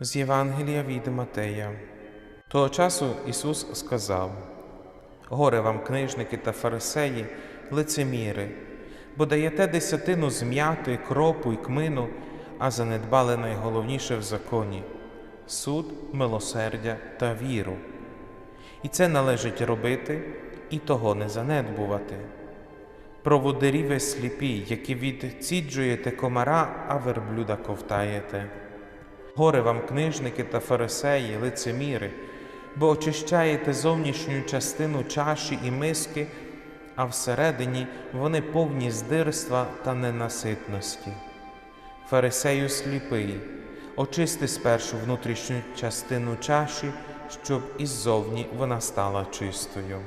З Євангелія від Матея. Того часу Ісус сказав: Горе вам, книжники та фарисеї, лицеміри, бо даєте десятину з м'яти, кропу і кмину, а занедбали найголовніше в законі суд, милосердя та віру. І це належить робити і того не занедбувати. Проводирі ви сліпі, які відціджуєте комара, а верблюда ковтаєте. Горе вам, книжники та фарисеї, лицеміри, бо очищаєте зовнішню частину чаші і миски, а всередині вони повні здирства та ненаситності. Фарисею сліпий, очисти спершу внутрішню частину чаші, щоб іззовні вона стала чистою.